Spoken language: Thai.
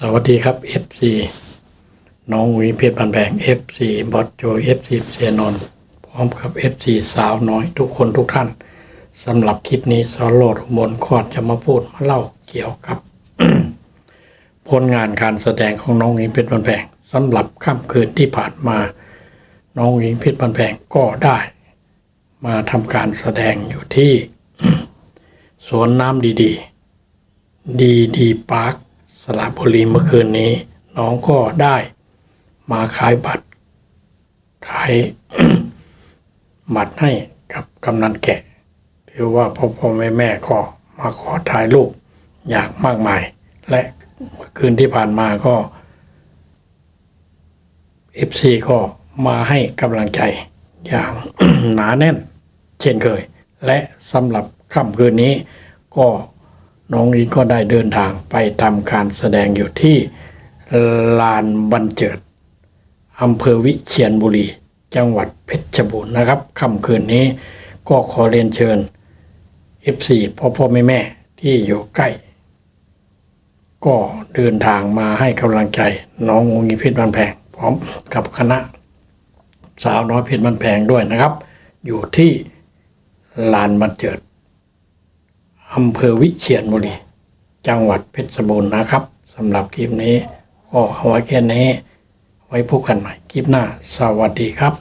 สวัสดีครับ FC น้องหวีเพชรบันแบง FC บอสโจ FC เสียนนท์พร้อมกับ FC สาวน้อยทุกคนทุกท่านสำหรับคลิปนี้สโลดอุบลคอดจะมาพูดมาเล่าเกี่ยวกับ ผลงานการแสดงของน้องหญิงเพชรบันแพงสำหรับค่ำคืนที่ผ่านมา น้องหญิงเพชรบันแพงก็ได้ มาทำการแสดงอยู่ที่สวนน้ำดี ๆ ดีดีปาร์ค สระบุรีเมื่อคืนนี้ น้องก็ได้มาขายบัตร ขายบัตรให้กับกำนันแกะถือว่าพ่อพ่อแม่แม่ก็มาขอถ่ายรูปอยางมากมาย และเมื่อคืนที่ผ่านมาก็เอฟซีก็มาให้กำลังใจอย่างหนาแน่น เช่นเคย และสำหรับค่ำคืนนี้ก็ น้องอิงก็ได้เดินทางไปทำการแสดงอยู่ที่ลานบันเจิดอำเภอวิเชียรบุรี จังหวัดเพชรบูรณ์นะครับค่ำคืนนี้ก็ขอเรียนเชิญ F4 พ่อพ่อแม่แม่ที่อยู่ใกล้ ก็เดินทางมาให้กำลังใจ น้องงูงีเพชรบันแพง พร้อมกับคณะ สาวน้อยเพชรบันแพงด้วยนะครับ อยู่ที่ลานบันเจิด อำเภอวิเชียรบุรี จังหวัดเพชรบูรณ์นะครับสำหรับคลิปนี้ก็เอาไว้แค่นี้ ไว้พบกันใหม่คลิปหน้า สวัสดีครับ